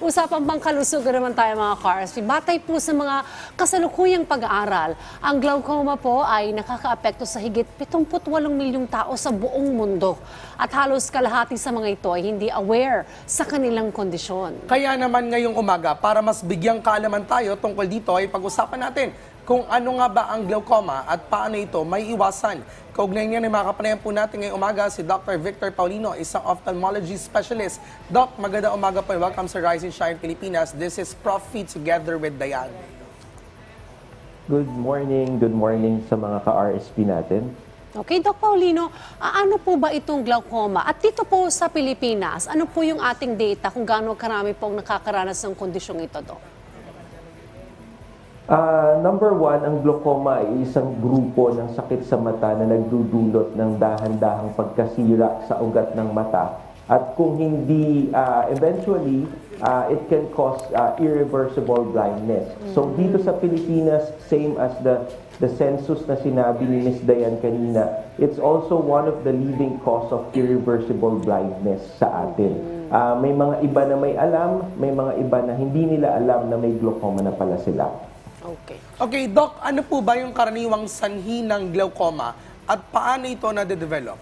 Usapang pangkalusugan naman tayo mga cars. Batay po sa mga kasalukuyang pag-aaral, ang glaucoma po ay nakakaapekto sa higit 78 milyong tao sa buong mundo. At halos kalahati sa mga ito ay hindi aware sa kanilang kondisyon. Kaya naman ngayong umaga, para mas bigyang kaalaman tayo tungkol dito, ay pag-usapan natin kung ano nga ba ang glaucoma at paano ito may iwasan. Kaugnay niya ay makapanayan po natin ngayong umaga si Dr. Victor Paulino, isang ophthalmology specialist. Doc, magandang umaga po welcome sa Rise and Shine Pilipinas. This is Prof. Feet together with Diane. Good morning, good morning sa mga ka-RSP natin. Okay, Doc Paulino, ano po ba itong glaucoma? At dito po sa Pilipinas, ano po yung ating data kung gaano karami pong nakakaranas ng kondisyong ito, Doc? Ah, number one, ang glaucoma ay isang grupo ng sakit sa mata na nagdudulot ng dahan-dahang pagkasira sa ugat ng mata. At kung hindi, ah, eventually, ah, it can cause ah, irreversible blindness. So dito sa Pilipinas, same as the the census na sinabi ni Ms. Dayan kanina, it's also one of the leading cause of irreversible blindness sa atin. Ah, may mga iba na may alam, may mga iba na hindi nila alam na may glaucoma na pala sila. Okay. Okay, Doc, ano po ba yung karaniwang sanhi ng glaucoma at paano ito na-develop?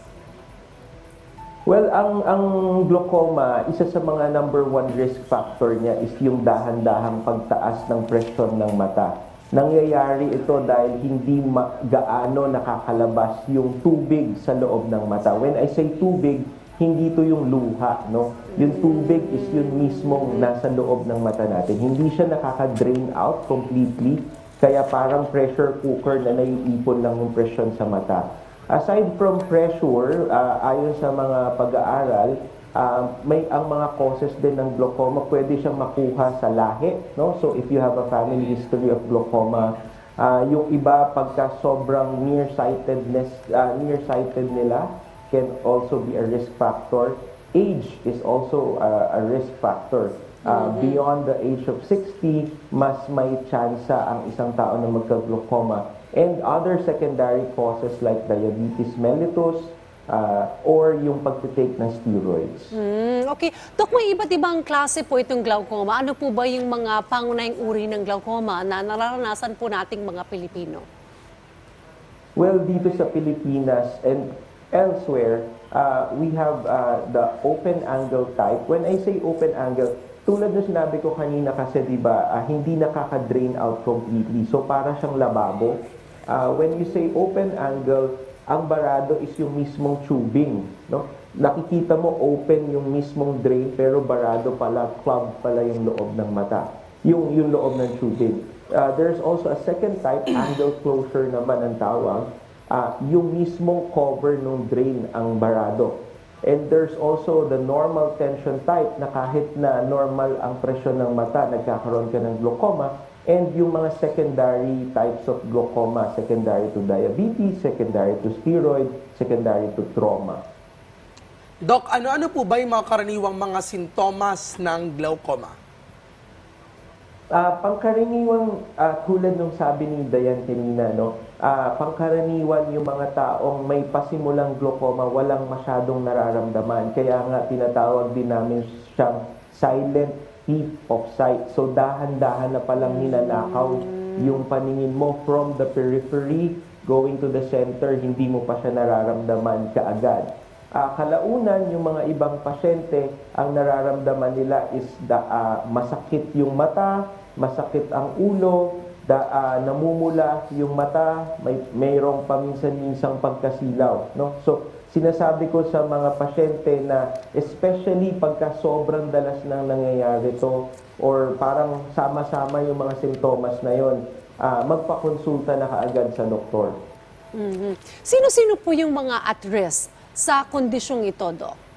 Well, ang ang glaucoma, isa sa mga number one risk factor niya is yung dahan-dahang pagtaas ng presyon ng mata. Nangyayari ito dahil hindi gaano nakakalabas yung tubig sa loob ng mata. When I say tubig, hindi to yung luha, no? Yung tubig is yun mismong nasa loob ng mata natin. Hindi siya nakaka-drain out completely, kaya parang pressure cooker na naiipon lang yung presyon sa mata. Aside from pressure, ah, ayon sa mga pag-aaral, ah, may ang mga causes din ng glaucoma pwede siyang makuha sa lahi, no? So if you have a family history of glaucoma, ah, yung iba pagka sobrang nearsightedness, ah, nearsighted nila can also be a risk factor. Age is also ah, a risk factor. Ah, Beyond the age of 60, mas may tsansa ang isang tao na magka-glaucoma and other secondary causes like diabetes mellitus uh, or yung pagtitake ng steroids. Hmm, okay. Dok, may iba't ibang klase po itong glaucoma. Ano po ba yung mga pangunahing uri ng glaucoma na nararanasan po nating mga Pilipino? Well, dito sa Pilipinas and elsewhere, uh, we have uh, the open angle type. When I say open angle, tulad ng sinabi ko kanina kasi 'di ba, ah, hindi nakaka-drain out completely. So para siyang lababo. Ah, when you say open angle, ang barado is yung mismong tubing, no? Nakikita mo open yung mismong drain pero barado pala, clogged pala yung loob ng mata. Yung yung loob ng tubing. Ah, there's also a second type, angle closure naman ang tawag. Ah, yung mismong cover ng drain ang barado. And there's also the normal tension type na kahit na normal ang presyon ng mata, nagkakaroon ka ng glaucoma. And yung mga secondary types of glaucoma, secondary to diabetes, secondary to steroid, secondary to trauma. Doc, ano-ano po ba yung mga karaniwang mga sintomas ng glaucoma? Ah, pangkaraniwang ah, tulad nung sabi ni Dayan kanina, no? Ah, pangkaraniwan yung mga taong may pasimulang glaucoma, walang masyadong nararamdaman. Kaya nga tinatawag din namin siyang silent thief of sight. So dahan-dahan na palang ninanakaw yung paningin mo from the periphery going to the center, hindi mo pa siya nararamdaman kaagad. Ah, kalaunan, yung mga ibang pasyente, ang nararamdaman nila is da, ah, masakit yung mata, masakit ang ulo, da, ah, namumula yung mata, may mayroong paminsan-minsang pagkasilaw. No? So, sinasabi ko sa mga pasyente na especially pagka sobrang dalas nang nangyayari to or parang sama-sama yung mga sintomas na yon, ah, magpakonsulta na kaagad sa doktor. Mhm. Sino-sino po yung mga at risk sa kondisyong ito, Dok?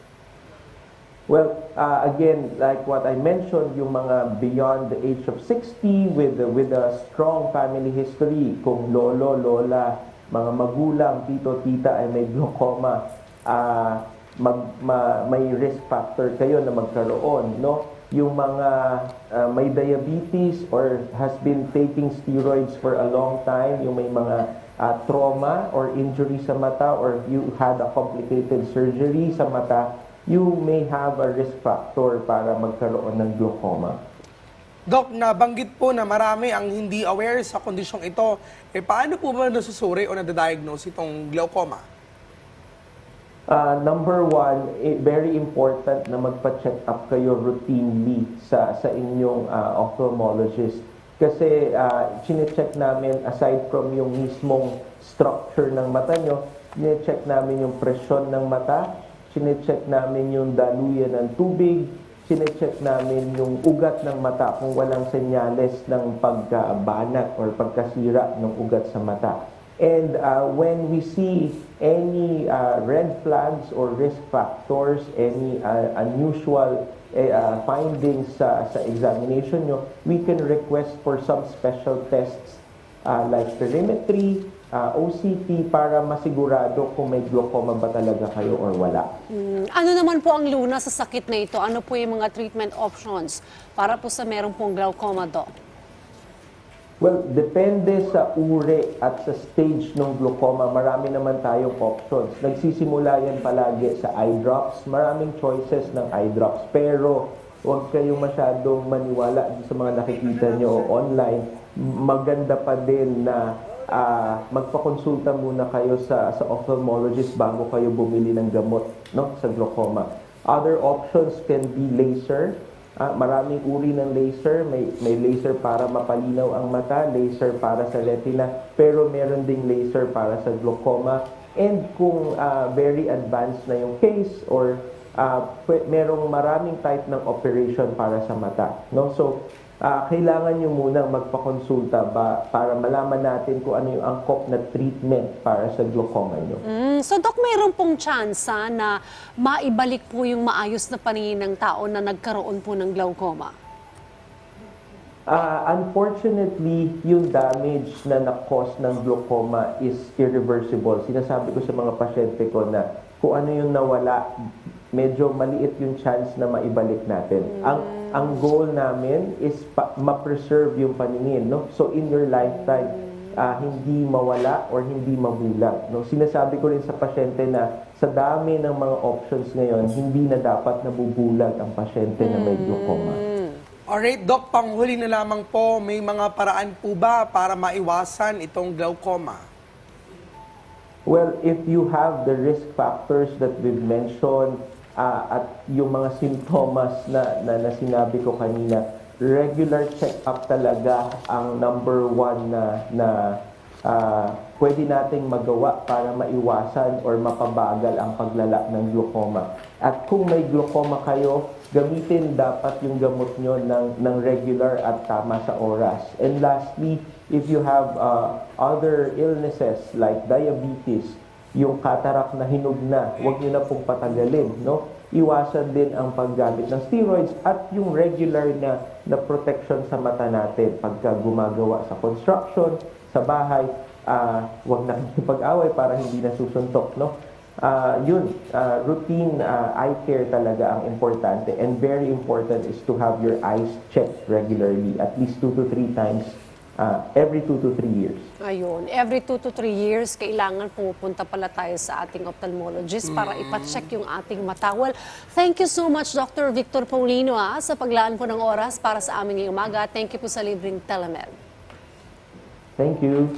Well, uh, again, like what I mentioned, yung mga beyond the age of 60 with with a strong family history, kung lolo, lola, mga magulang, tito, tita ay may glaucoma, uh, mag, ma, may risk factor kayo na magkaroon, no? Yung mga uh, may diabetes or has been taking steroids for a long time, yung may mga uh, trauma or injury sa mata or you had a complicated surgery sa mata, you may have a risk factor para magkaroon ng glaucoma. Doc, nabanggit po na marami ang hindi aware sa kondisyong ito. Eh, paano po ba nasusuri o nadadiagnose itong glaucoma? Uh, number one, eh, very important na magpa-check up kayo routinely sa sa inyong uh, ophthalmologist. Kasi uh, chinecheck namin, aside from yung mismong structure ng mata nyo, chinecheck namin yung presyon ng mata, chinecheck namin yung daluyan ng tubig, chinecheck namin yung ugat ng mata kung walang senyales ng pagkabanat or pagkasira ng ugat sa mata. And uh, when we see any uh, red flags or risk factors, any uh, unusual eh, uh, findings sa, sa examination nyo, we can request for some special tests uh, like perimetry, uh, OCT para masigurado kung may glaucoma ba talaga kayo or wala. Mm, Ano naman po ang luna sa sakit na ito? Ano po yung mga treatment options para po sa meron pong glaucoma, Doc? Well, depende sa uri at sa stage ng glaucoma. Marami naman tayong options. Nagsisimula yan palagi sa eye drops. Maraming choices ng eye drops. Pero huwag kayong masyadong maniwala sa mga nakikita nyo online. Maganda pa din na ah, magpakonsulta muna kayo sa, sa ophthalmologist bago kayo bumili ng gamot no, sa glaucoma. Other options can be laser. Ah, maraming uri ng laser. May, may laser para mapalinaw ang mata, laser para sa retina, pero meron ding laser para sa glaucoma. And kung ah, very advanced na yung case or pwe- merong maraming type ng operation para sa mata. No? So, ah, kailangan nyo munang magpakonsulta ba para malaman natin kung ano yung angkop na treatment para sa glaucoma nyo. Mm, so, Doc, mayroon pong tsansa na maibalik po yung maayos na paningin ng tao na nagkaroon po ng glaucoma? Ah, unfortunately, yung damage na na-cause ng glaucoma is irreversible. Sinasabi ko sa mga pasyente ko na kung ano yung nawala, medyo maliit yung chance na maibalik natin. Ang ang goal namin is pa, ma-preserve yung paningin, no? So in your lifetime, ah, hindi mawala or hindi mabulag, no? Sinasabi ko rin sa pasyente na sa dami ng mga options ngayon, hindi na dapat nabubulag ang pasyente na may glaucoma. Alright, Doc, panghuli na lamang po, may mga paraan po ba para maiwasan itong glaucoma? Well, if you have the risk factors that we've mentioned ah, at yung mga simptomas na, na, na sinabi ko kanina, regular check-up talaga ang number one na, na ah, pwede nating magawa para maiwasan or mapabagal ang paglala ng glaucoma. At kung may glaucoma kayo, gamitin dapat yung gamot nyo ng, ng regular at tama sa oras. And lastly, if you have uh, other illnesses like diabetes, yung cataract na hinog na, huwag nyo na pong patagalin. No? Iwasan din ang paggamit ng steroids at yung regular na, na protection sa mata natin pagka gumagawa sa construction, sa bahay, ah huwag na kayo pag-away para hindi nasusuntok. No? Ah, yun, ah, routine ah, eye care talaga ang importante and very important is to have your eyes checked regularly, at least two to three times ah, every two to three years. Ayun, every 2 to 3 years, kailangan pumupunta pala tayo sa ating ophthalmologist para ipacheck yung ating mata. Well, thank you so much, Dr. Victor Paulino, ah, sa paglaan po ng oras para sa aming ngayong umaga. Thank you po sa libreng telemed. Thank you.